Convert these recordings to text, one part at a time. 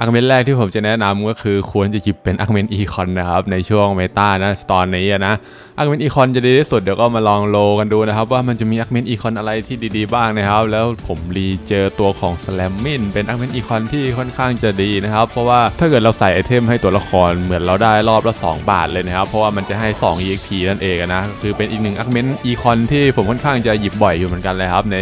อาร์กเมนแรกที่ผมจะแนะนำก็คือควรจะหยิบเป็นอาร์กเมนอีคอนนะครับในช่วงเมตานะตอนนี้นะอาร์กเมนอีคอนจะดีที่สุดเดี๋ยวก็มาลองโลกันดูนะครับ ว่ามันจะมีอาร์กเมนอีคอนอะไรที่ดีๆบ้างนะครับ แล้วผมรีเจอตัวของสแลมมินเป็นอาร์กเมนอีคอนที่ค่อนข้างจะดีนะครับ เพราะว่าถ้าเกิดเราใส่ไอเทมให้ตัวละครเหมือนเราได้รอบละ 2 บาทเลยนะครับ เพราะว่ามันจะให้ 2 EXP นั่นเองนะคือเป็นอีกหนึ่งอาร์กเมนอีคอนที่ผมค่อนข้างจะหยิบบ่อยอยู่เหมือนกันเลยครับใน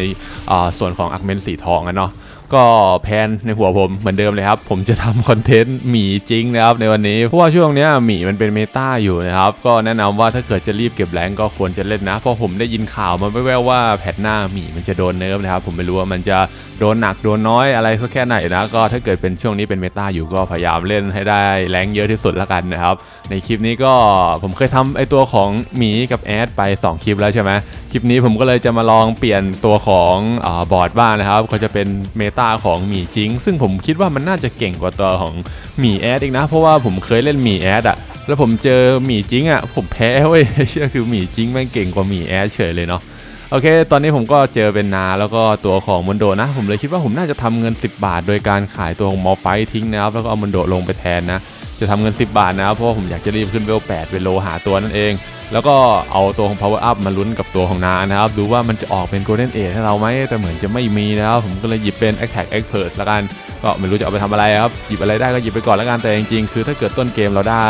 ส่วนของอาร์กเมนสีทองอะเนาะ ก็แพนในหัวผมเหมือนเดิมเลยครับ ผมจะทำคอนเทนต์หมีจริงนะครับในวันนี้เพราะว่าช่วงนี้หมีมันเป็นเมตาอยู่นะครับ ก็แนะนำว่าถ้าเกิดจะรีบเก็บแรงก็ควรจะเล่นนะ เพราะผมได้ยินข่าวมาแว่วๆว่าแพทหน้าหมีมันจะโดนเนิร์ฟนะครับ ผมไม่รู้ว่ามันจะโดนหนักโดนน้อยอะไรสักแค่ไหนนะก็ถ้าเกิดเป็นช่วงนี้เป็นเมตาอยู่ก็พยายามเล่นให้ได้แรงเยอะที่สุดละกันนะครับในคลิปนี้ก็ผมเคยทำไอตัวของหมีกับแอดไป 2 คลิปแล้วใช่ไหมคลิปนี้ผมก็เลยจะมาลองเปลี่ยนตัวของอบอร์ดบ้างนะครับก็จะเป็นเมตาของหมีจิง ซึ่งผมคิดว่ามันน่าจะเก่งกว่าตัวของหมีแอดอีกนะ เพราะว่าผมเคยเล่นหมีแอดอะแล้วผมเจอหมีจิงอะผมแพ้เว้ยเชื่อคือหมีจิงแม่งเก่งกว่าหมีแอดเฉยเลยเนาะโอเค ตอนนี้ผมก็เจอเป็นนาแล้วก็ตัวของมอนโดนะ ผมเลยคิดว่าผมน่าจะทำเงิน 10 บาท โดยการขายตัวของมอไฟทิ้งนะครับ แล้วก็เอามอนโดลงไปแทนนะ จะทำเงิน 10 บาทนะ เพราะว่าผมอยากจะรีบขึ้นเวล8เวลโลหาตัวนั่นเอง แล้วก็เอาตัวของ power up มาลุ้นกับตัวของนานะครับ ดูว่ามันจะออกเป็น golden age ให้เราไหมแต่เหมือนจะไม่มีนะครับผมก็เลยหยิบเป็น attack expert ละกัน ก็ไม่รู้จะเอาไปทำอะไรครับ หยิบอะไรได้ก็หยิบไปก่อนละกันแต่จริงๆ คือถ้าเกิดต้นเกมเราได้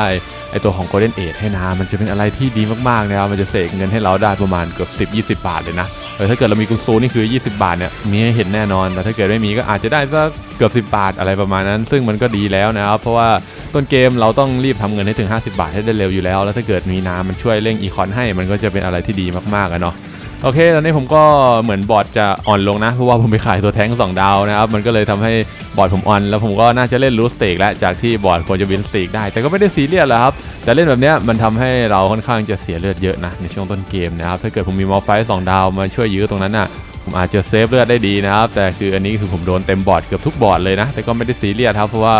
ไอตัวของ Golden Age ให้นา มันจะเป็นอะไรที่ดีมากๆนะครับมันจะเสกเงินให้เราได้ประมาณเกือบ10-20 บาทเลยนะ เออถ้าเกิดเรามีกุญซูนี่คือ 20 บาทเนี่ยมีให้เห็นแน่นอนแต่ถ้าเกิดไม่มีก็อาจจะได้สักเกือบ 10 บาทอะไรประมาณนั้น ซึ่งมันก็ดีแล้วนะครับเพราะว่าต้นเกมเราต้องรีบทำเงินให้ถึง 50 บาทให้ได้เร็วอยู่แล้ว แล้วถ้าเกิดมีนามันช่วยเร่งอีคอนให้มันก็จะเป็นอะไรที่ดีมากๆอะเนาะ โอเค ตอนนี้ผมก็เหมือนบอร์ดจะอ่อนลงนะ เพราะว่าผมไปขายตัวแท้งสองดาวนะครับ มันก็เลยทำให้บอร์ดผมอ่อน แล้วผมก็น่าจะเล่นรูสเตกแล้ว จากที่บอร์ดควรจะวินสเตกได้ แต่ก็ไม่ได้ซีเรียสหรอกครับ แต่เล่นแบบนี้มันทำให้เราค่อนข้างจะเสียเลือดเยอะนะในช่วงต้นเกมนะครับ ถ้าเกิดผมมีมอลไฟสองดาวมาช่วยยื้อตรงนั้นน่ะ ผมอาจจะเซฟเลือดได้ดีนะครับ แต่คืออันนี้คือผมโดนเต็มบอร์ดเกือบทุกบอร์ดเลยนะ แต่ก็ไม่ได้ซีเรียสครับ เพราะว่า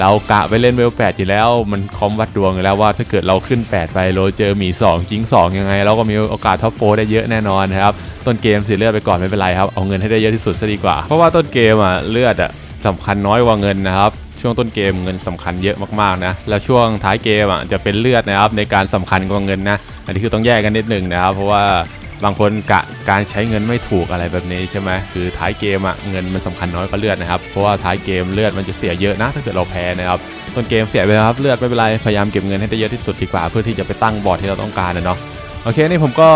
เรากะไปเล่นเวล8อยู่แล้วมันคอมวัดดวงอยู่แล้วว่าถ้าเกิดเราขึ้น 8 ไปโรเจอหมี 2 จิง2 ยังไง เราก็มีโอกาสท็อปโฟได้เยอะแน่นอนนะครับ ต้นเกมเสียเลือดไปก่อนไม่เป็นไรครับ เอาเงินให้ได้เยอะที่สุดซะดีกว่า เพราะว่าต้นเกมอะเลือดอะสำคัญน้อยกว่าเงินนะครับช่วงต้นเกมเงินสำคัญเยอะมากๆนะ แล้วช่วงท้ายเกมอะจะเป็นเลือดนะครับในการสำคัญกว่าเงินนะ อันนี้คือต้องแยกกันนิดหนึ่งนะครับ เพราะว่า บางคนกะการใช้เงินไม่ถูกอะไรแบบนี้ใช่ไหมคือท้ายเกมอะเงินมันสำคัญน้อยกว่าเลือดนะครับเพราะว่าท้ายเกมเลือดมันจะเสียเยอะนะ ถ้าเกิดเราแพ้นะครับต้นเกมเสียไปครับเลือดไม่เป็นไรพยายามเก็บเงินให้ได้เยอะที่สุดดีกว่าเพื่อที่จะไปตั้งบอร์ดที่เราต้องการนะเนาะโอเคนี่ผมก็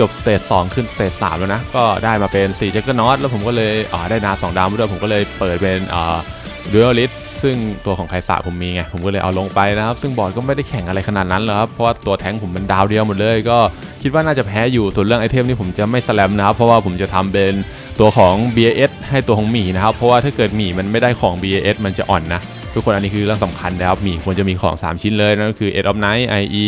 จบสเตจ2ขึ้นสเตจ3แล้วนะ ก็ได้มาเป็น4 j a c k e r n o t แล้วผมก็เลยอ่าได้นา2ดาวมด้วยผมก็เลยเปิดเป็นอ่า Dual List ซึ่งตัวของไคสาผมมีไงผมก็เลยเอาลงไปนะครับ ซึ่งบอร์ดก็ไม่ได้แข่งอะไรขนาดนั้นหรอกครับเพราะว่าตัวแทงค์ผมมันดาวเดียวหมดเลย ก็คิดว่าน่าจะแพ้อยู่ส่วนเรื่องไอเทมนี่ผมจะไม่สแลมนะครับเพราะว่าผมจะทำเป็นตัวของ BAS ให้ตัวของหมีนะครับเพราะว่าถ้าเกิดหมีมันไม่ได้ของ BAS มันจะอ่อนนะ ทุกคนอันนี้คือเรื่องสำคัญนะครับ มีควรจะมีของ 3 ชิ้นเลยนั่นก็คือ Ed of Night IE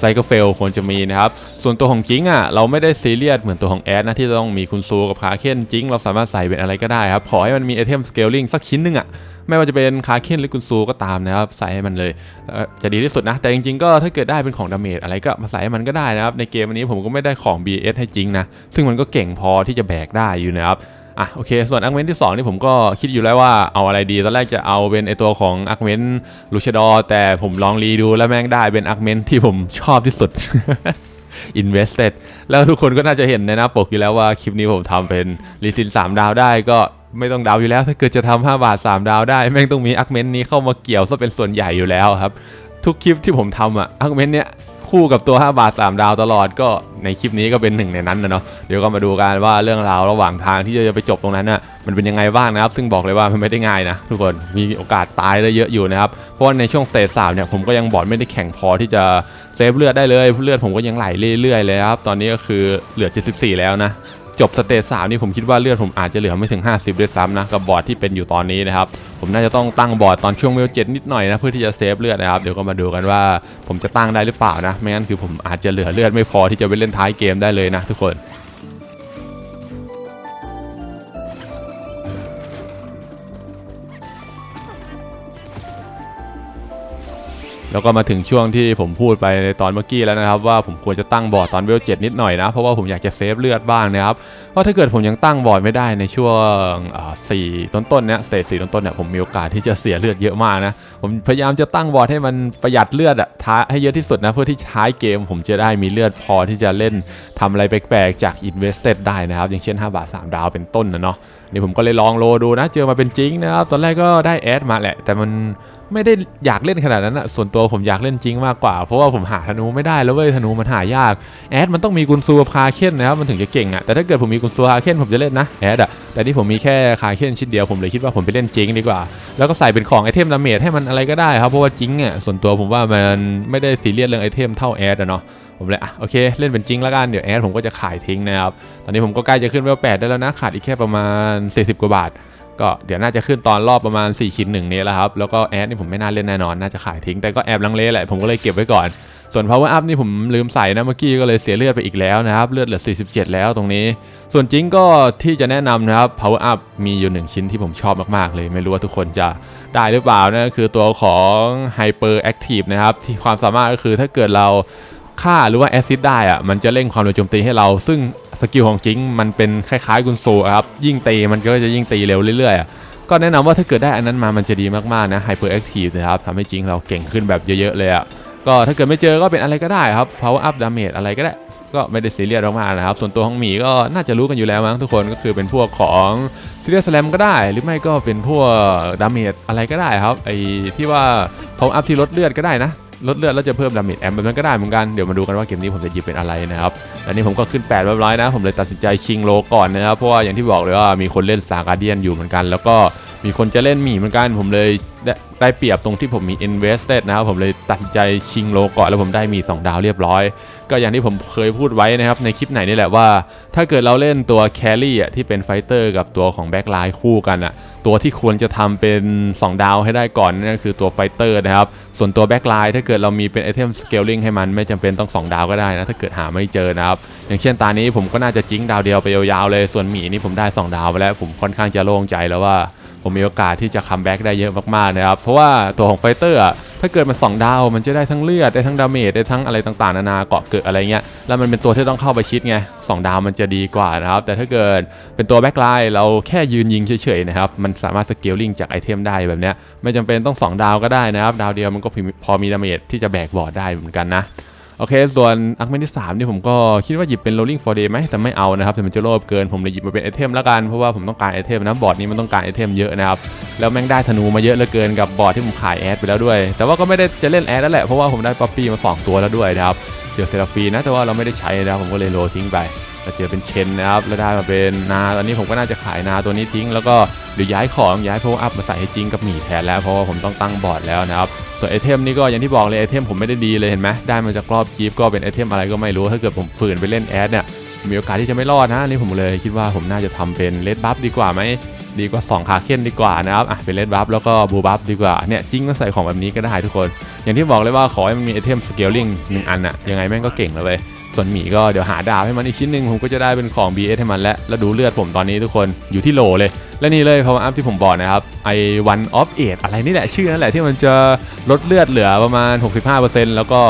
Cycle Fail ควรจะมีนะครับ ส่วนตัวของจิงอะเราไม่ได้ซีเรียสเหมือนตัวของแอดนะที่ต้องมีคุณซูกับคาเคนจิงเราสามารถใส่เป็นอะไรก็ได้ครับ ขอให้มันมีไอเทมสเกลลิงสักชิ้นหนึงอะไม่ว่าจะเป็นคาเคนหรือกุนซูก็ตามนะครับใส่ให้มันเลยจะดีที่สุดนะ แต่จริงๆก็ถ้าเกิดได้เป็นของดาเมจอะไรก็มาใส่ให้มันก็ได้นะครับ ในเกมอันนี้ผมก็ไม่ได้ของ BS ให้จริงนะ ซึ่งมันก็เก่งพอที่จะแบกได้อยู่นะครับ อะโอเค ส่วนอาร์เมนที่ 2 นี่ผมก็คิดอยู่แล้วว่าเอาอะไรดี ตอนแรกจะเอาเป็นไอตัวของอาร์เมนลูชดอ แต่ผมลองรีดูแล้วแม่งได้เป็นอาร์เมนที่ผมชอบที่สุด Invested แล้วทุกคนก็น่าจะเห็นในหน้าปกอยู่แล้วว่าคลิปนี้ผมทำเป็นรีซิน3 ดาวได้ก็ไม่ต้องดาวอยู่แล้ว ถ้าเกิดจะทำ5บาท 3 ดาวได้ แม่งต้องมีอาร์เมนนี้เข้ามาเกี่ยวซะเป็นส่วนใหญ่อยู่แล้วครับ ทุกคลิปที่ผมทำอะอาร์เมนเนี้ย คู่กับตัว 5 บาท 3 ดาวตลอดก็ในคลิปนี้ก็เป็นหนึ่งในนั้นนะเนาะเดี๋ยวก็มาดูกันว่าเรื่องราวระหว่างทางที่จะไปจบตรงนั้นน่ะมันเป็นยังไงบ้างนะครับ ซึ่งบอกเลยว่ามันไม่ได้ง่ายนะทุกคนมีโอกาสตายได้เยอะอยู่นะครับ เพราะว่าในช่วงสเตจสามเนี่ยผมก็ยังบอดไม่ได้แข่งพอที่จะเซฟเลือดได้เลยเลือดผมก็ยังไหลเรื่อยๆเลยครับตอนนี้ก็คือเหลือ 74 แล้วนะ จบสเตจสามนี่ผมคิดว่าเลือดผมอาจจะเหลือไม่ถึง 50ด้วยซ้ำนะกับบอร์ดที่เป็นอยู่ตอนนี้นะครับผมน่าจะต้องตั้งบอร์ดตอนช่วงเวลเจ็ดนิดหน่อยนะเพื่อที่จะเซฟเลือดนะครับเดี๋ยวก็มาดูกันว่าผมจะตั้งได้หรือเปล่านะไม่งั้นคือผมอาจจะเหลือเลือดไม่พอที่จะไปเล่นท้ายเกมได้เลยนะทุกคน แล้วก็มาถึงช่วงที่ผมพูดไปในตอนเมื่อกี้แล้วนะครับว่าผมควรจะตั้งบอร์ดตอนเวลเจ็ดนิดหน่อยนะเพราะว่าผมอยากจะเซฟเลือดบ้างนะครับเพราะถ้าเกิดผมยังตั้งบอร์ดไม่ได้ในช่วงสี่ต้นๆเนี้ยสเตจสี่ต้นๆเนี่ยผมมีโอกาสที่จะเสียเลือดเยอะมากนะผมพยายามจะตั้งบอร์ดให้มันประหยัดเลือดอะท้าให้เยอะที่สุดนะเพื่อที่ท้ายเกม ผมจะได้มีเลือดพอที่จะเล่นทำอะไรแปลกๆจาก Invested ได้นะครับอย่างเช่น 5 บาท 3 ดาวเป็นต้นนะเนาะ นี่ผมก็เลยลองโลดูนะ เจอมาเป็นจริงนะครับ ตอนแรกก็ได้แอดมาแหละ แต่มันไม่ได้อยากเล่นขนาดนั้นอะส่วนตัวผมอยากเล่นจริงมากกว่า เพราะว่าผมหาธนูไม่ได้แล้วเว้ยธนูมันหายาก แอดมันต้องมีกุนซูกับคาเคนนะครับ มันถึงจะเก่งอะแต่ถ้าเกิดผมมีกุนซูคาเคนผมจะเล่นนะแอดอะแต่นี่ผมมีแค่คาเคนชิ้นเดียวผมเลยคิดว่าผมไปเล่นจริงดีกว่า แล้วก็ใส่เป็นของไอเทมดาเมจให้มันอะไรก็ได้ครับ เพราะว่าจริงอะ ส่วนตัวผมว่ามันไม่ได้ซีเรียสเรื่องไอเทมเท่าแอดอะเนาะ ผมเลยอะโอเคเล่นเป็นจริงแล้วกันเดี๋ยวแอดผมก็จะขายทิ้งนะครับตอนนี้ผมก็ใกล้จะขึ้นเวลแปดได้แล้วนะขาดอีกแค่ประมาณ 40 กว่าบาท ก็เดี๋ยวน่าจะขึ้นตอนรอบประมาณ4ชิ้นหนึ่งนี้แล้วครับแล้วก็แอดนี่ผมไม่น่าเล่นแน่นอนน่าจะขายทิ้งแต่ก็แอบลังเลแหละผมก็เลยเก็บไว้ก่อน ส่วน power up นี่ผมลืมใส่นะเมื่อกี้ก็เลยเสียเลือดไปอีกแล้วนะครับเลือดเหลือ 47 แล้วตรงนี้ ส่วนจริงก็ที่จะแนะนำนะครับ power up มีอยู่หนึ่งชิ้นที่ผมชอบมากๆเลย ไม่รู้ว่าทุกคนจะได้หรือเปล่านะคือตัวของ hyper active นะครับที่ความสามารถก็คือถ้าเกิดเรา ฆ่าหรือว่าแอซิดได้อะมันจะเร่งความเร็วโจมตีให้เรา ซึ่งสกิลของจริงมันเป็นคล้ายๆกุนโซครับยิ่งตีมันก็จะยิ่งตีเร็วเรื่อยๆ ก็แนะนำว่าถ้าเกิดได้อันนั้นมามันจะดีมากๆนะ hyper active นะครับทำให้จริงเราเก่งขึ้นแบบเยอะๆเลยอะก็ถ้าเกิดไม่เจอก็เป็นอะไรก็ได้ครับ power up damage อะไรก็ได้ ก็ไม่ได้ซีเรียสมากๆนะครับ ส่วนตัวของหมีก็น่าจะรู้กันอยู่แล้วมั้งทุกคนก็คือเป็นพวกของซีเรียสแลมก็ได้ หรือไม่ก็เป็นพวกดาเมจอะไรก็ได้ครับไอ้ที่ว่า power up ที่ลดเลือดก็ได้นะ ลดเลือดแล้วจะเพิ่มดาเมจแอมแบบนั้นก็ได้เหมือนกัน เดี๋ยวมาดูกันว่าเกมนี้ผมจะหยิบเป็นอะไรนะครับและนี่ผมก็ขึ้น8เรียบร้อยนะ ผมเลยตัดสินใจชิงโลก่อนนะครับ เพราะว่าอย่างที่บอกเลยว่ามีคนเล่นซาการเดียนอยู่เหมือนกัน แล้วก็มีคนจะเล่นหมีเหมือนกัน ผมเลยได้ได้เปรียบตรงที่ผมมี invested นะครับ ผมเลยตัดสินใจชิงโลก่อนแล้วผมได้มี 2 ดาวเรียบร้อย ก็อย่างที่ผมเคยพูดไว้นะครับในคลิปไหนนี่แหละว่า ถ้าเกิดเราเล่นตัวแครี่อะที่เป็นไฟเตอร์กับตัวของแบ็คไลน์คู่กันอะตัวที่ควรจะทำเป็น 2 ดาวให้ได้ก่อนนั่นก็คือตัวไฟเตอร์นะครับ ส่วนตัวแบ็คไลน์ถ้าเกิดเรามีเป็นไอเทมสเกลลิงให้มันไม่จำเป็นต้อง 2 ดาวก็ได้นะ ถ้าเกิดหาไม่เจอนะครับ อย่างเช่นตานี้ผมก็น่าจะจิ้งดาวเดียวไปยาวๆเลย ส่วนหมีนี่ผมได้ 2 ดาวไปแล้ว ผมค่อนข้างจะโล่งใจแล้วว่า ผมมีโอกาสที่จะคัมแบ็กได้เยอะมากๆนะครับเพราะว่าตัวของไฟเตอร์อะ ถ้าเกิดมัน2ดาวมันจะได้ทั้งเลือดได้ทั้งดาเมจได้ทั้งอะไรต่างๆนานาเกาะเกิดอะไรเงี้ยแล้วมันเป็นตัวที่ต้องเข้าไปชิดไงสองดาวมันจะดีกว่านะครับ แต่ถ้าเกิดเป็นตัวแบ็คไลน์เราแค่ยืนยิงเฉยๆนะครับ มันสามารถสเกลลิงจากไอเทมได้แบบเนี้ยไม่จำเป็นต้อง 2 ดาวก็ได้นะครับ ดาวเดียวมันก็พอมีดาเมจที่จะแบกบอร์ดได้เหมือนกันนะ โอเค ส่วนอักเมนที่3นี่ผมก็คิดว่าหยิบเป็น rolling for day ไหมแต่ไม่เอานะครับแต่มันจะโลภเกินผมเลยหยิบมาเป็นไอเทมละกันเพราะว่าผมต้องการไอเทมนะบอร์ดนี้มันต้องการไอเทมเยอะนะครับแล้วแม่งได้ธนูมาเยอะเหลือเกินกับบอร์ดที่ผมขายแอดไปแล้วด้วย แต่ว่าก็ไม่ได้จะเล่นแอดแล้วแหละเพราะว่าผมได้ป๊อปปี้มา 2 ตัวแล้วด้วยนะครับเดี๋ยวเซราฟีนะแต่ว่าเราไม่ได้ใช้นะครับผมก็เลยโลทิ้งไป เจอเป็นเชนนะครับแล้วได้มาเป็นนาตอนนี้ผมก็น่าจะขายนาตัวนี้ทิ้ง แล้วก็หรือย้ายของย้ายโพอัพมาใส่ให้จริงกับหมีแทนแล้วเพราะว่าผมต้องตั้งบอร์ดแล้วนะครับส่วนไอเทมนี่ก็อย่างที่บอกเลยไอเทมผมไม่ได้ดีเลยเห็นไหมได้มาจากรอบคีฟก็เป็นไอเทมอะไรก็ไม่รู้ถ้าเกิดผมฝืนไปเล่นแอดเนี่ยมีโอกาสที่จะไม่รอดนะนี่ผมเลยคิดว่าผมน่าจะทำเป็นเลดบัฟดีกว่าไหมดีกว่า 2 ขาเค้นดีกว่านะครับอะเป็นเลดบัฟแล้วก็บูบัฟดีกว่าเนี่ยจริงก็ใส่ของแบบนี้ก็ได้ทุกคน อย่างที่บอกเลยว่าขอให้มันมีไอเทมสเกลลิงหนึ่งอันอะยังไงแม่งก็เก่งแล้วเว้ย ส่วนหมีก็เดี๋ยวหาดาวให้มันอีกชิ้นหนึ่งผมก็จะได้เป็นของ BS ให้มันและแล้วดูเลือดผมตอนนี้ทุกคนอยู่ที่โหลเลย และนี่เลย power up ที่ผมบอกนะครับไอ one of eight อะไรนี่แหละชื่อนั่นแหละที่มันจะลดเลือดเหลือประมาณ 65%แล้วก็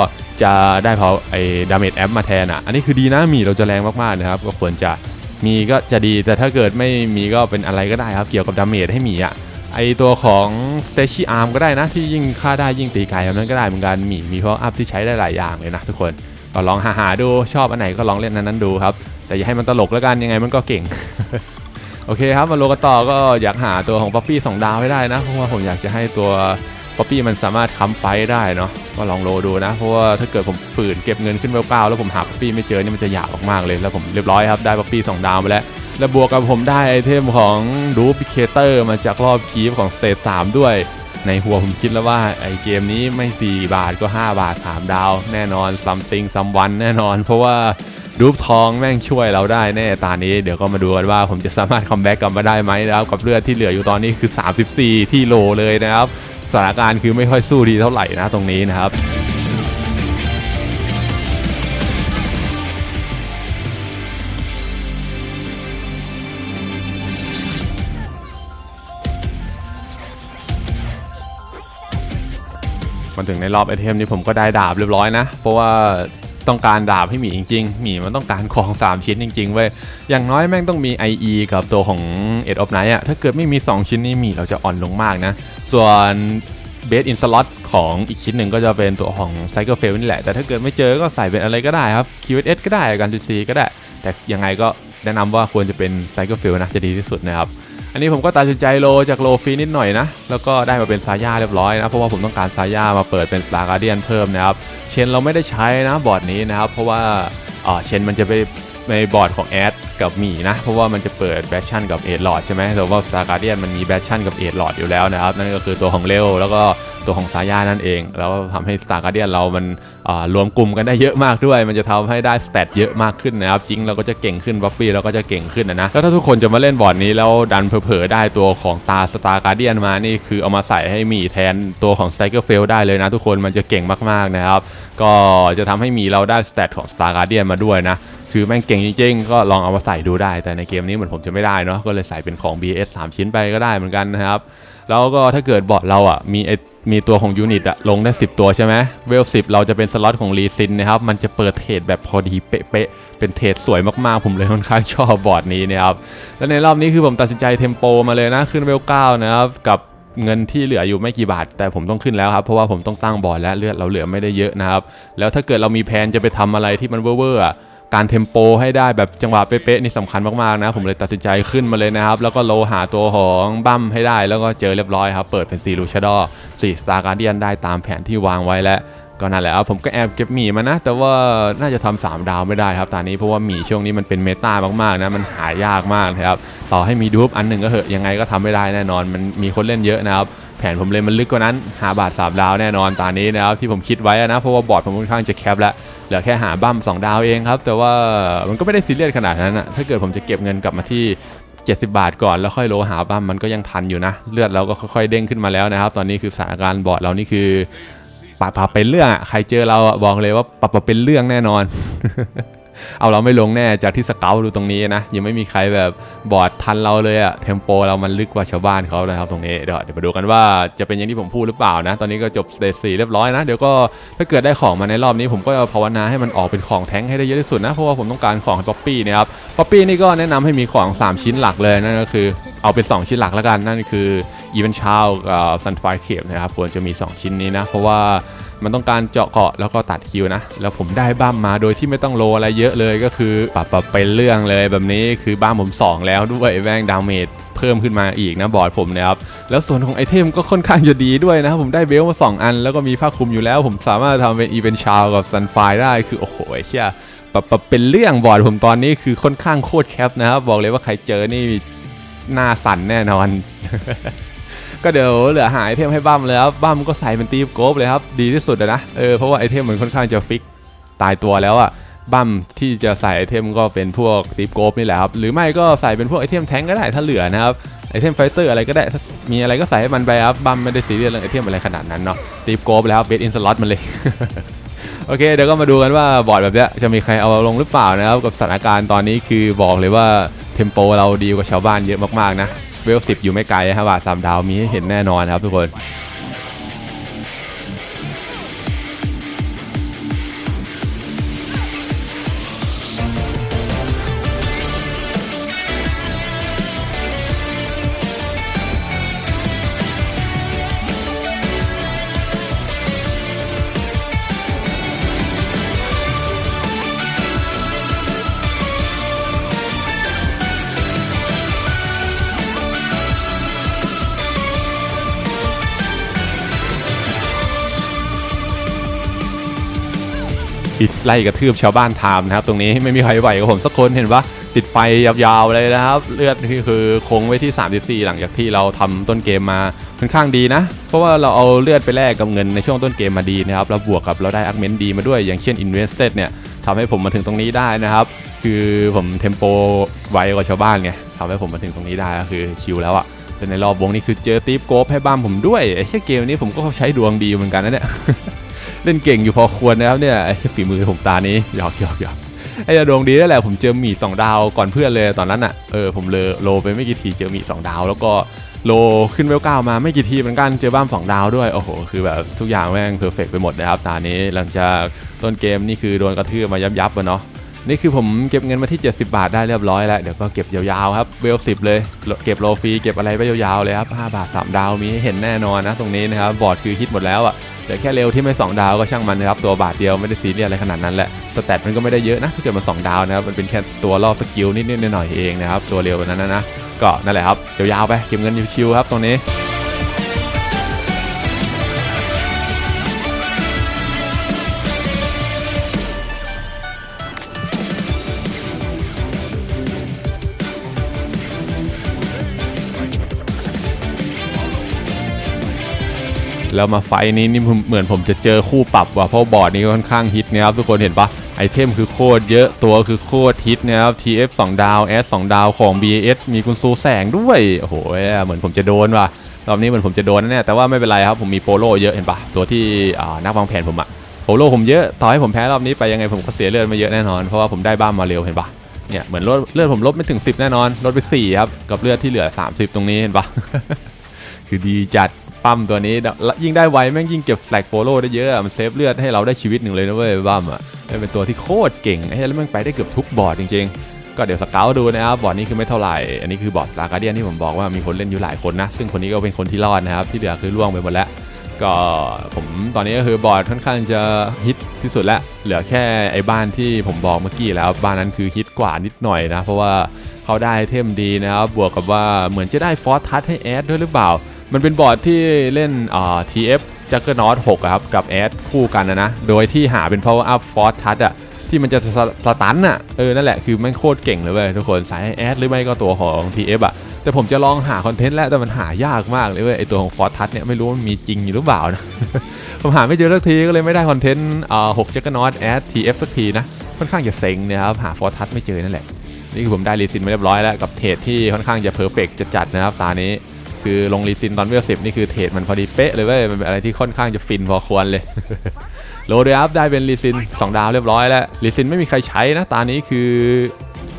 จะได้พราไอดาเมจแอปมาแทนอะอันนี้คือดีนะหมีเราจะแรงมากๆนะครับก็ควรจะมีก็จะดีแต่ถ้าเกิดไม่มีก็เป็นอะไรก็ได้ครับ เกี่ยวกับดาเมจให้หมีอะไอตัวของ s t a c y Arm ก็ได้นะ ที่ยิ่งฆ่าได้ยิ่งตีไกลแบบนั้นก็ได้เหมือนกันมีมี power up ที่ใช้ได้หลายอย่างเลยนะทุกคน ก็ลองหาหาดูชอบอันไหนก็ลองเล่นอันนั้นดูครับ แต่อย่าให้มันตลกแล้วกันยังไงมันก็เก่ง โอเคครับมาโลกต่อก็อยากหาตัวของป๊อปปี้สองดาวให้ได้นะเพราะว่าผมอยากจะให้ตัวป๊อปปี้มันสามารถค้ำไฟได้เนาะก็ลองโลดูนะเพราะว่าถ้าเกิดผมฝืนเก็บเงินขึ้นเวลเก้าแล้วผมหาป๊อปปี้ไม่เจอเนี่ยมันจะหยาบมากๆเลยแล้วผมเรียบร้อยครับได้ป๊อปปี้สองดาวไปแล้วแล้วบวกกับผมได้ไอเทมของดูพิเคเตอร์มาจากรอบคีฟของสเตจ3ด้วย ในหัวผมคิดแล้วว่าไอเกมนี้ไม่ 4 บาทก็ 5 บาท 3 ดาว แน่นอน something someone แน่นอน เพราะว่ารูปทองแม่งช่วยเราได้แน่ตานี้เดี๋ยวก็มาดูกันว่าผมจะสามารถคัมแบ็กกลับมาได้ไหมนะครับกับเลือดที่เหลืออยู่ตอนนี้คือ 34 ที่โลเลยนะครับสถานการณ์คือไม่ค่อยสู้ดีเท่าไหร่นะตรงนี้นะครับ ถึงในรอบไอเทมนี้ผมก็ได้ดาบเรียบร้อยนะ เพราะว่าต้องการดาบให้หมีจริงๆ หมีมันต้องการของ3 ชิ้นจริงๆเว้ย อย่างน้อยแม่งต้องมี IE กับตัวของ e d of Night อะถ้าเกิดไม่มี 2 ชิ้นนี้หมีเราจะอ่อนลงมากนะ ส่วนเบสอินสล็อตของอีกชิ้นหนึ่งก็จะเป็นตัวของไซเคิลเฟลนี่แหละ แต่ถ้าเกิดไม่เจอก็ใส่เป็นอะไรก็ได้ครับ QSS ก็ได้การซีก็ได้ แต่ยังไงก็แนะนำว่าควรจะเป็นไซเคิลเฟลนะจะดีที่สุดนะครับ อันนี้ผมก็ตัดสินใจโลจากโลฟีนิดหน่อยนะ แล้วก็ได้มาเป็นซาย่าเรียบร้อยนะ เพราะว่าผมต้องการซาย่ามาเปิดเป็นสตาร์การเดียนเพิ่มนะครับ เชนเราไม่ได้ใช้นะบอร์ดนี้นะครับ เพราะว่าอ่าเชนมันจะไป ในบอร์ดของแอดกับหมีนะ เพราะว่ามันจะเปิดแบชชั่นกับเอดลอดใช่ไหมแต่ว่าสตาร์การ์เดียนมันมีแบชชั่นกับเอดลอดอยู่แล้วนะครับ นั่นก็คือตัวของเลวแล้วก็ตัวของซาย่านั่นเอง แล้วทำให้สตาร์การ์เดียนเรามันรวมกลุ่มกันได้เยอะมากด้วย มันจะทำให้ได้สเตตเยอะมากขึ้นนะครับจริงเราก็จะเก่งขึ้นบัฟฟี่เราก็จะเก่งขึ้นนะนะแล้วถ้าทุกคนจะมาเล่นบอร์ดนี้แล้วดันเผลอๆได้ตัวของตาสตาร์การ์เดียนมานี่คือเอามาใส่ให้หมีแทนตัวของสไตเกอร์เฟลได้เลยนะทุกคนมันจะเก่งมากๆนะครับก็จะทำให้มีเราได้สเตตของสตาร์การเดียนมาด้วยนะ คือแม่งเก่งจริงๆ ก็ลองเอามาใส่ดูได้แต่ในเกมนี้เหมือนผมจะไม่ได้เนาะก็เลยใส่เป็นของ BS 3 ชิ้นไปก็ได้เหมือนกันนะครับ แล้วก็ถ้าเกิดบอร์ดเราอะมีไอมีตัวของยูนิตอะลงได้ 10 ตัวใช่ไหมเวล10เราจะเป็นสล็อตของรีซินนะครับมันจะเปิดเทรดแบบพอดีเป๊ะเป็นเทรดสวยมากๆ ผมเลยค่อนข้างชอบบอร์ดนี้นะครับและในรอบนี้คือผมตัดสินใจเทมโปมาเลยนะขึ้นเวล9นะครับกับเงินที่เหลืออยู่ไม่กี่บาท แต่ผมต้องขึ้นแล้วครับ เพราะว่าผมต้องตั้งบอร์ดและเลือดเราเหลือไม่ได้เยอะนะครับ แล้วถ้าเกิดเรามีแผนจะไปทำอะไรที่มันเว่อร์ การเทมโปให้ได้แบบจังหวะเป๊ะๆนี่สำคัญมากๆนะ ผมเลยตัดสินใจขึ้นมาเลยนะครับ แล้วก็โลหาตัวของบั้มให้ได้ แล้วก็เจอเรียบร้อยครับ เปิดเป็นซีลูชดอสี่สตาร์การเดียนได้ตามแผนที่วางไว้แล้วก็นั่นแหละครับผมก็แอบเก็บหมีมานะ แต่ว่าน่าจะทำสามดาวไม่ได้ครับตอนนี้เพราะว่าหมีช่วงนี้มันเป็นเมตามากๆนะมันหายากมากนะครับต่อให้มีดูปอันหนึ่งก็เหอะยังไงก็ทำไม่ได้แน่นอน มันมีคนเล่นเยอะนะครับแผนผมเลยมันลึกกว่านั้นหาบาท3ดาวแน่นอนตอนนี้นะครับที่ผมคิดไว้นะเพราะว่าบอร์ดผมค่อนข้างจะแคบแล้ว เหลือแค่หาบัมสองดาวเองครับ แต่ว่ามันก็ไม่ได้ซีเรียสขนาดนั้นอะถ้าเกิดผมจะเก็บเงินกลับมาที่ 70 บาทก่อนแล้วค่อยโลหาบัมมันก็ยังทันอยู่นะ เลือดเราก็ค่อยๆเด้งขึ้นมาแล้วนะครับ ตอนนี้คือสถานการณ์บอดเรานี่คือปะปะเป็นเรื่องอะใครเจอเราอะบอกเลยว่าปะปะเป็นเรื่องแน่นอน เอาเราไม่ลงแน่จากที่สเกลดูตรงนี้นะยังไม่มีใครแบบบอดทันเราเลยอะเทมโปเรามันลึกกว่าชาวบ้านเขานะครับตรงนี้เดี๋ยวเดี๋ยวมาดูกันว่าจะเป็นอย่างที่ผมพูดหรือเปล่านะ ตอนนี้ก็จบสเตจสี่เรียบร้อยนะเดี๋ยวก็ถ้าเกิดได้ของมาในรอบนี้ผมก็ภาวนาให้มันออกเป็นของแท้งให้ได้เยอะที่สุดนะเพราะว่าผมต้องการของป๊อปปี้นะครับป๊อปปี้นี่ก็แนะนำให้มีของ 3 ชิ้นหลักเลยนั่นก็คือเอาเป็น 2 ชิ้นหลักแล้วกันนั่นคืออีเวนชาวกับซันไฟเคปนะครับควรจะมี 2 ชิ้นนี้นะเพราะว่า มันต้องการเจาะเกาะแล้วก็ตัดคิวนะ แล้วผมได้บ้ามมาโดยที่ไม่ต้องโลอะไรเยอะเลยก็คือปรับปรับเป็นเรื่องเลยแบบนี้คือบ้ามผม 2 แล้วด้วยแม่งดาเมจเพิ่มขึ้นมาอีกนะบอร์ดผมนะครับ แล้วส่วนของไอเทมก็ค่อนข้างจะดีด้วยนะครับผมได้เบลมา 2 อัน แล้วก็มีผ้าคลุมอยู่แล้ว ผมสามารถทำเป็นอีเวนชาวกับซันไฟได้คือโอ้โหเชี่ยปรับปรับเป็นเรื่องบอร์ดผมตอนนี้คือค่อนข้างโคตรแคปนะครับ บอกเลยว่าใครเจอนี่หน้าสั่นแน่นอน ก็เดี๋ยวเหลือหาไอเทมให้บั้มแล้วบั้มก็ใส่เป็นตีฟโกบเลยครับ ดีที่สุดนะเออเพราะว่าไอเทมมันค่อนข้างจะฟิกตายตัวแล้วอะบัมที่จะใส่ไอเทมก็เป็นพวกตีฟโกบนี่แหละครับ หรือไม่ก็ใส่เป็นพวกไอเทมแท้งก็ได้ถ้าเหลือนะครับไอเทมไฟเตอร์อะไรก็ได้มีอะไรก็ใส่ให้มันไปครับบัมไม่ได้ซีเรียสเรื่องไอเทมอะไรขนาดนั้นเนาะตีฟโกบแล้วเบสอินสล็อตมันเลยโอเคเดี๋ยวก็มาดูกันว่าบอร์ดแบบนี้จะมีใครเอาลงหรือเปล่านะครับกับสถานการณ์ตอนนี้คือบอกเลยว่าเทมโปเราดีกว่าชาวบ้านเยอะมากๆนะ เวลสิบอยู่ไม่ไกลครับบาสามดาวมีให้เห็นแน่นอนครับทุกคน อิสไล่กระทืบชาวบ้านไทม์นะครับ ตรงนี้ไม่มีใครไหวกับผมสักคนเห็นปะติดไฟยาวๆเลยนะครับ เลือดนี่คือคงไว้ที่ 34 หลังจากที่เราทำต้นเกมมาค่อนข้างดีนะ เพราะว่าเราเอาเลือดไปแลกกับเงินในช่วงต้นเกมมาดีนะครับแล้วบวกกับเราได้อักเมนต์ดีมาด้วยอย่างเช่น Invested เนี่ยทำให้ผมมาถึงตรงนี้ได้นะครับ คือผมเทมโปไวกว่าชาวบ้านไงทำให้ผมมาถึงตรงนี้ได้ก็คือชิลแล้วอะแต่ในรอบวงนี้คือเจอตีฟโกฟให้บ้านผมด้วยไอ้แค่เกมนี้ผมก็ใช้ดวงดีเหมือนกันนะเนี่ย เล่นเก่งอยู่พอควรนะครับเนี่ยไอ้ฝีมือผมตานี้หยอกหยอกหยอกไอ้ดวงดีนั่นแหละผมเจอหมีสองดาวก่อนเพื่อนเลยตอนนั้นอะเออผมเลยโลไปไม่กี่ทีเจอหมีสองดาว แล้วก็โลขึ้นเวลเก้ามาไม่กี่ทีเหมือนกันเจอบ้ามสองดาวด้วยโอ้โหคือแบบทุกอย่างแม่งเพอร์เฟกไปหมดนะครับตานี้หลังจากต้นเกมนี่คือโดนกระทืบมายับยับอะเนาะนี่คือผมเก็บเงินมาที่ 70 บาทได้เรียบร้อยแล้วเดี๋ยวก็เก็บยาวๆครับเวลสิเลยเก็บโลฟรีเก็บอะไรไปยาวๆเลยครับ5บาท 3 ดาวมีให้เห็นแน่นอนนะตรงนี้นะครับบอร์ดคือฮิตหมดแล้วอะ เหลือแค่เร็วที่ไม่ 2 ดาวก็ช่างมันนะครับ ตัวบาทเดียวไม่ได้ซีเรียสอะไรขนาดนั้นแหละสแตทมันก็ไม่ได้เยอะนะถ้าเกิดมัน2ดาวนะครับมันเป็นแค่ตัวล่อสกิลนิดๆหน่อยๆเองนะครับตัวเร็วนั้นนะนะก็นั่นแหละครับยาวๆไปเก็บเงินชิวๆครับตรงนี้ แล้วมาไฟนี้นี่เหมือนผมจะเจอคู่ปรับว่ะเพราะบอร์ดนี้ค่อนข้างฮิตนะครับทุกคนเห็นปะไอเทมคือโคตรเยอะตัวคือโคตรฮิตนะครับ TF 2 ดาว S 2ดาวของ BS มีกุนซูแสงด้วยโอ้โหเหมือนผมจะโดนว่ะรอบนี้เหมือนผมจะโดนแน่แต่ว่าไม่เป็นไรครับผมมีโปโลเยอะเห็นปะตัวที่นักวางแผนผมอะโปโลผมเยอะต่อให้ผมแพ้รอบนี้ไปยังไงผมก็เสียเลือดมาเยอะแน่นอนเพราะว่าผมได้บ้ามมาเร็วเห็นปะเนี่ยเหมือนลดเลือดผมลดไม่ถึง 10 แน่นอนลดไป4ครับกับเลือดที่เหลือ 30 ตรงนี้เห็นปะคือดีจัด ปั้มตัวนี้ ยิ่งได้ไวแม่งยิ่งเก็บแฟลกโฟโล่ได้เยอะมันเซฟเลือดให้เราได้ชีวิตหนึ่งเลยนะเว้ยปั้มอะเป็นตัวที่โคตรเก่งไอ้แล้วแม่งไปได้เกือบทุกบอร์ดจริงๆ ก็เดี๋ยวสเกลดูนะครับบอร์ดนี้คือไม่เท่าไหร่ อันนี้คือบอร์ดสตาร์การเดียนที่ผมบอกว่ามีคนเล่นอยู่หลายคนนะ ซึ่งคนนี้ก็เป็นคนที่รอดนะครับที่เหลือคือล่วงไปหมดแล้วก็ผมตอนนี้ก็คือบอร์ดค่อนข้างจะฮิตที่สุดแล้วเหลือแค่ไอ้บ้านที่ผมบอกเมื่อกี้แล้วบ้านนั้นคือฮิตกว่านิดหน่อยนะ เพราะว่าเขาได้เทมดีนะครับบวกกับว่าเหมือนจะได้ฟอสทัชให้แอดด้วยหรือเปล่า มันเป็นบอร์ดที่เล่นอ่า TF Juggernaut 6ครับ กับแอดคู่กันนะนะ โดยที่หาเป็น power up force touch อะที่มันจะสสตันอะเออ นั่นแหละคือมันโคตรเก่งเลยเว้ยทุกคนสายแอดหรือไม่ก็ตัวของ TF อะแต่ผมจะลองหาคอนเทนต์แล้ว แต่มันหายากมากเลยเว้ยไอตัวของ force touch เนี่ยไม่รู้มันมีจริงอยู่หรือเปล่านะ ผมหาไม่เจอสักทีก็เลยไม่ได้คอนเทนต์อ่า6 Juggernaut แอด TF สักทีนะ ค่อนข้างจะเซ็งนะครับ หา force touch ไม่เจอนั่นแหละ นี่คือผมได้รีซินมาเรียบร้อยแล้วกับเทรดที่ค่อนข้างจะเพอร์เฟกจะจัดนะครับตานี้ คือลงรีซินตอนเวลสิบนี่คือเทรดมันพอดีเป๊ะเลยเว้ยมันเป็นอะไรที่ค่อนข้างจะฟินพอควรเลย โลเดียฟได้เป็นรีซิน 2 ดาวเรียบร้อยแล้วรีซินไม่มีใครใช้นะ ตานี้คือ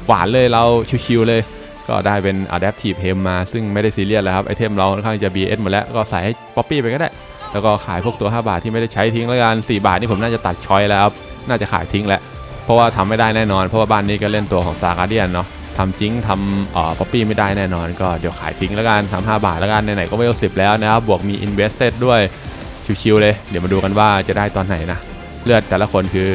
หวานเลยเราชิวๆเลย ก็ได้เป็น Adaptive Hem มา ซึ่งไม่ได้ซีเรียสแล้วครับ ไอเทมเราค่อนข้างจะ BS หมดแล้ว ก็ใส่ให้ป๊อปปี้ไปก็ได้ แล้วก็ขายพวกตัว 5 บาทที่ไม่ได้ใช้ทิ้งแล้วกัน4บาทนี่ผมน่าจะตัดชอยแล้วครับน่าจะขายทิ้งแล้วเพราะว่าทำไม่ได้แน่นอน เพราะว่าบ้านนี้ก็เล่นตัวของซาการเดียนเนาะ ทำจริงทำเอ่อป๊อปปี้ไม่ได้แน่นอน ก็เดี๋ยวขายทิ้งแล้วกันทำ5บาทแล้วกันไหนๆก็เวลสิบแล้วนะครับบวกมี invested ด้วยชิวๆเลย เดี๋ยวมาดูกันว่าจะได้ตอนไหนนะเลือดแต่ละคนคือ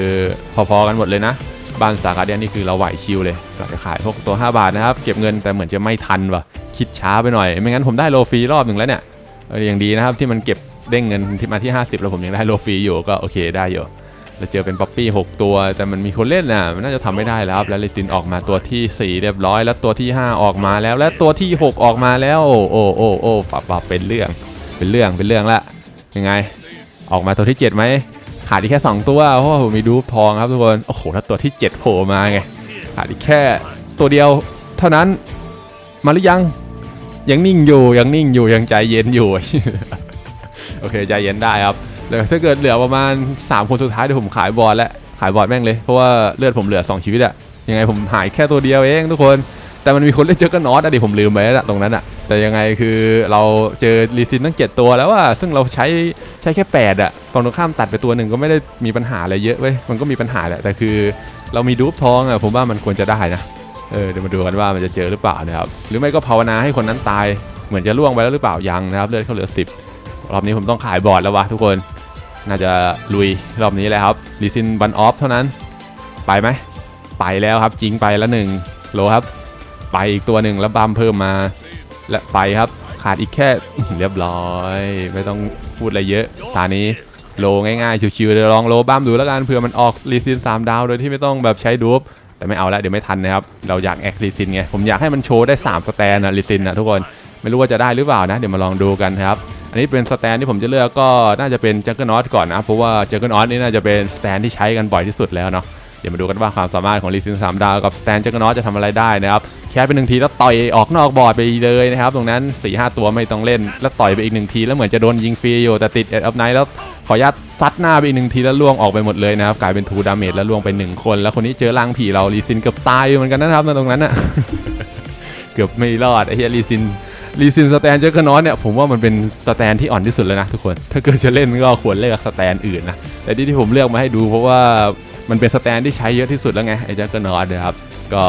พอๆกันหมดเลยนะบ้านสตาร์การเดียนนี่คือเราไหวชิวเลยก็จะขายพวกตัว 5 บาทนะครับเก็บเงินแต่เหมือนจะไม่ทันว่ะคิดช้าไปหน่อย ไม่งั้นผมได้โลฟรีรอบหนึ่งแล้วเนี่ยออยังดีนะครับที่มันเก็บเด้งเงินที่มาที่ 50 แล้วผมยังได้โลฟรีอยู่ก็โอเคได้อยู่ เราเจอเป็นป๊อปปี้6ตัว แต่มันมีคนเล่นน่ะมันน่าจะทำไม่ได้แล้วครับแล้วเลซินออกมาตัวที่ 4 เรียบร้อย แล้วตัวที่ 5 ออกมาแล้ว และตัวที่ 6 ออกมาแล้ว โอ้โอ้โอ้โอ้ปับปับเป็นเรื่อง เป็นเรื่องเป็นเรื่องละยังไง ออกมาตัวที่7ไหมขาดอีกแค่ 2 ตัวเพราะว่าผมมีดูทองครับทุกคนโอ้โหแล้วตัวที่ 7โผล่มาไงขาดอีกแค่ตัวเดียว เท่านั้นมาหรือยังยังนิ่งอยู่ยังนิ่งอยู่ยังใจเย็นอยู่โอเคใจเย็นได้ครับ แต่ถ้าเกิดเหลือประมาณ 3 คนสุดท้ายเดี๋ยวผมขายบอลและขายบอลแม่งเลย เพราะว่าเลือดผมเหลือ 2 ชีวิตอะยังไงผมหายแค่ตัวเดียวเองทุกคน แต่มันมีคนเล่นเจอกันนอตอะดิผมลืมไปแล้วอะตรงนั้นอะแต่ยังไงคือเราเจอรีซินตั้ง 7 ตัวแล้วอะซึ่งเราใช้ใช้แค่ 8อะตอนตรงข้ามตัดไปตัวหนึ่งก็ไม่ได้มีปัญหาอะไรเยอะเว้ยมันก็มีปัญหาแหละแต่คือเรามีดูปทองอะผมว่ามันควรจะได้นะเออเดี๋ยวมาดูกันว่ามันจะเจอหรือเปล่านะครับหรือไม่ก็ภาวนาให้คนนั้นตายเหมือนจะล่วงไปแล้วหรือเปล่ายังนะครับเลือดเขาเหลือ 10 รอบนี้ผมต้องขายบอร์ดแล้ววะทุกคน น่าจะลุยรอบนี้เลยครับรีซินบันออฟเท่านั้น ไปไหม ไปแล้วครับจริงไปล้วหนึ่งโลครับ ไปอีกตัวหนึ่งแล้วบัมเพิ่มมา และไปครับขาดอีกแค่เรียบร้อย ไม่ต้องพูดอะไรเยอะตานี้โลง่ายๆชิวๆเดี๋ยวลองโลบัมดูแล้วกันเผื่อมันออกรีซิน3ดาวโดยที่ไม่ต้องแบบใช้ดูปแต่ไม่เอาแล้วเดี๋ยวไม่ทันนะครับ เราอยากแอครีซินไง ผมอยากให้มันโชว์ได้ 3 สแตนนะรีซินนะทุกคนไม่รู้ว่าจะได้หรือเปล่านะ เดี๋ยวมาลองดูกันครับ อันนี้เป็นสแตนที่ผมจะเลือกก็น่าจะเป็นจักเกอร์นอตก่อนนะเพราะว่าจักเกอร์นอตนี่น่าจะเป็นสแตนที่ใช้กันบ่อยที่สุดแล้วเนาะเดี๋ยวมาดูกันว่าความสามารถของลีซินสามดาวกับสแตนจักเกอร์นอตจะทำอะไรได้นะครับแค่เป็นหนึ่งทีแล้วต่อยออกนอกบอร์ดไปเลยนะครับตรงนั้น4ีหตัวไม่ต้องเล่น แล้วต่อยไปอีกหนึ่งทีแล้วเหมือนจะโดนยิงฟรีอยู่แต่ติดเอ็ดออฟไนท์แล้วขออนุญาตซัดหน้าไปอีกหนึ่งทีแล้วล่วงออกไปหมดเลยนะครับกลายเป็นทูดาเมจแล้วล่วงไปหนึ่งคน แล้วคนนี้เจอร่างผีเราลีซินเกือบตายอยู่เหมือนกันนะครับตรงนั้นน่ะเกือบไม่รอดไอ้เฮียลีซิน รีซินสแตนเจอร์กนอสเนี่ยผมว่ามันเป็นสแตนที่อ่อนที่สุดแล้วนะทุกคน ถ้าเกิดจะเล่นก็ควรเลือกสแตนอื่นนะ แต่ที่ที่ผมเลือกมาให้ดูเพราะว่ามันเป็นสแตนที่ใช้เยอะที่สุดแล้วไงไอ้เจอร์กนอสนะครับ ก็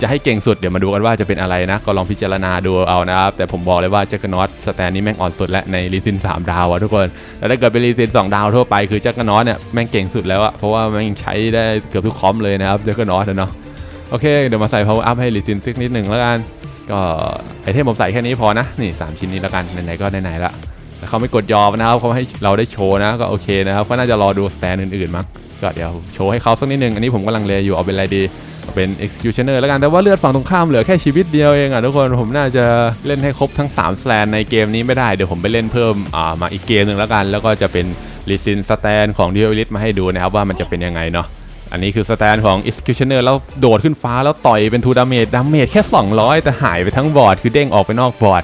จะให้เก่งสุดเดี๋ยวมาดูกันว่าจะเป็นอะไรนะ ก็ลองพิจารณาดูเอานะครับ แต่ผมบอกเลยว่าเจอร์กนอสสแตนนี้แม่งอ่อนสุดและในรีซิน 3 ดาวอะทุกคนแต่ถ้าเกิดเป็นรีซิน 2 ดาวทั่วไปคือเจอร์กนอสเนี่ยแม่งเก่งสุดแล้วอะเพราะว่าแม่งใช้ได้เกือบทุกคอมเลยนะครับเจอร์กนอสเนาะโอเคเดี๋ยวมาใส่ power up ให้รีซินสักนิดหนึ่งแล้วกัน ก็ไอเทมผมใส่แค่นี้พอนะนี่ 3 ชิ้นนี้แล้วกันไหนๆก็ไหนๆละแต่เขาไม่กดยอมนะครับเขาให้เราได้โชว์นะก็โอเคนะครับก็น่าจะรอดูสแตนอื่นๆมั้งก็เดี๋ยวโชว์ให้เขาสักนิดหนึ่งอันนี้ผมกำลังเลอยู่เอาเป็นอะไรดีเอาเป็น executioner แล้วกันแต่ว่าเลือดฝั่งตรงข้ามเหลือแค่ชีวิตเดียวเองอะทุกคนผมน่าจะเล่นให้ครบทั้ง3 s l a n ในเกมนี้ไม่ได้เดี๋ยวผมไปเล่นเพิ่มอ่ามาอีกเกมหนึ่งแล้วกัน แล้วก็จะเป็นรีซินสแตนของ d ิ o ลิ t มาให้ดูนะครับว่ามันจะเป็นยังไงเนาะ อันนี้คือสแตนของ Executioner แล้วโดดขึ้นฟ้าแล้วต่อยเป็นทูดาเมจดาเมจแค่ 200 แต่หายไปทั้งบอร์ดคือเด้งออกไปนอกบอร์ด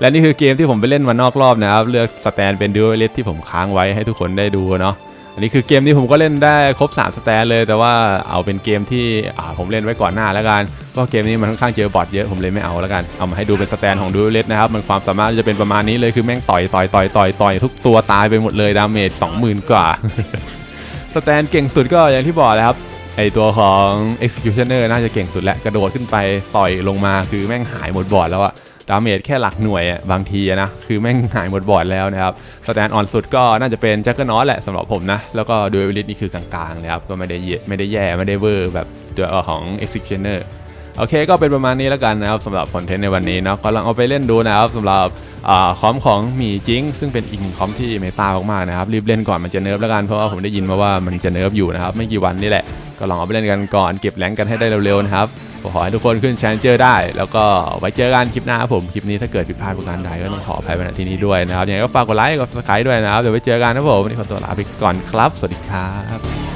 และนี่คือเกมที่ผมไปเล่นมานอกรอบนะครับ เลือกสแตนเป็นดูเอลิสที่ผมค้างไว้ให้ทุกคนได้ดูเนาะอันนี้คือเกมที่ผมก็เล่นได้ครบ 3 สแตนเลย แต่ว่าเอาเป็นเกมที่ผมเล่นไว้ก่อนหน้าแล้วกันเพราะเกมนี้มันค่อนข้างเจอบอทเยอะผมเลยไม่เอาแล้วกัน เอามาให้ดูเป็นสแตนของดูเลสนะครับมันความสามารถจะเป็นประมาณนี้เลยคือแม่งต่อยต่อยต่อยต่อยต่อยทุกตัวตายไปหมดเลยดาเมจ20,000 กว่า สแตนเก่งสุดก็อย่างที่บอกเลยครับไอตัวของ executioner น่าจะเก่งสุดแหละกระโดดขึ้นไปต่อยลงมาคือแม่งหายหมดบอร์ดแล้วอะดาเมจแค่หลักหน่วยอะบางทีนะคือแม่งหายหมดบอร์ดแล้วนะครับสแตนออนสุดก็น่าจะเป็นแจ็คเกอร์นอตแหละสำหรับผมนะ แล้วก็ดูเอลิทนี่คือกลางๆนะครับก็ไม่ได้เยไม่ได้แย่ไม่ได้เวอร์แบบตัวของ executioner โอเคก็เป็นประมาณนี้แล้วกันนะครับสำหรับคอนเทนต์ในวันนี้เนาะก็ลองเอาไปเล่นดูนะครับสำหรับอคอมของมีจิงซึ่งเป็นอีกหนึ่งคอมที่เมตามากๆนะครับรีบเล่นก่อนมันจะเนิร์ฟแล้วกันเพราะว่าผมได้ยินมาว่ามันจะเนิร์ฟอยู่นะครับไม่กี่วันนี่แหละก็ลองเอาไปเล่นกันก่อนเก็บแรงกันให้ได้เร็วๆนะครับขอให้ทุกคนขึ้นแชนเจอร์ได้ แล้วก็ไว้เจอกันคลิปหน้าผม คลิปนี้ถ้าเกิดผิดพลาดประการใดก็ต้องขออภัยในที่นี้ด้วยนะครับยังไงก็ฝากกดไลค์กด subscribe ด้วยนะครับเดี๋ยวไว้เจอกันนะครับผมวันนี้ขอตัวลาไปก่อนครับ สวัสดีครับ